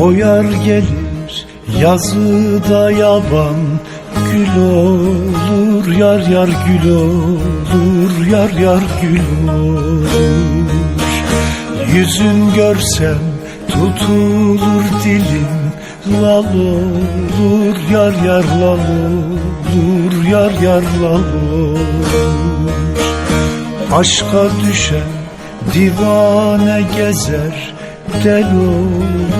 Boyar gelir yazıda yaban Gül olur yar yar gül olur Yar yar gül olur. Yüzün görsem tutulur dilim Lal olur yar yar lal olur Yar yar lal olur. Aşka düşen divane gezer Del olur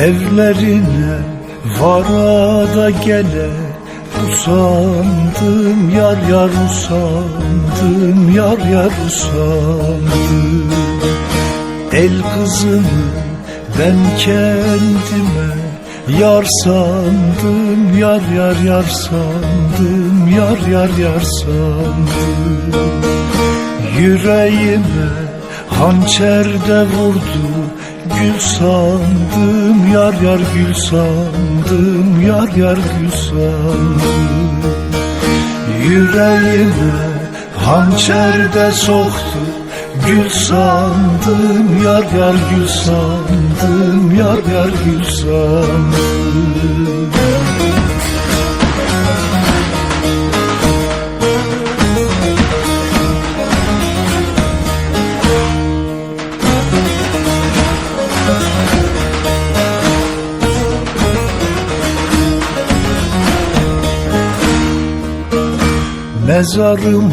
Evlerine varada gele Usandım yar yar usandım Yar yar usandım. El kızımı ben kendime Yar sandım yar yar yar sandım Yar yar yar sandım. Yüreğime hançer de vurdu Gül sandım yar yar gül sandım Yar yar gül sandım. Yüreğime hançer de soktu Gül sandım yar yar gül sandım Yar yar gül sandım Mezarımı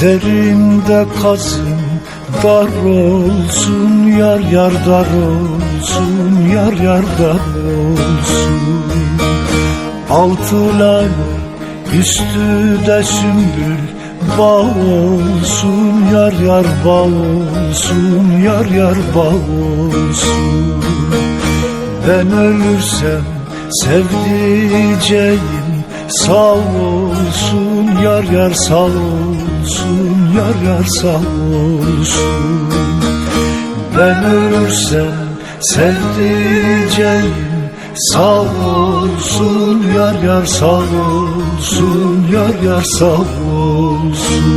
derinde kazın Dar olsun yar yar dar olsun Yar yar dar olsun. Altı lale üstü de sümbül Bağ olsun yar yar bağ olsun Yar yar bağ olsun. Ben ölürsem sevdiceğim Sağ olsun yar yar sağ olsun Yar yar sağ olsun. Ben ölürsem sevdiceğim Sağ olsun yar yar sağ olsun Yar yar sağ olsun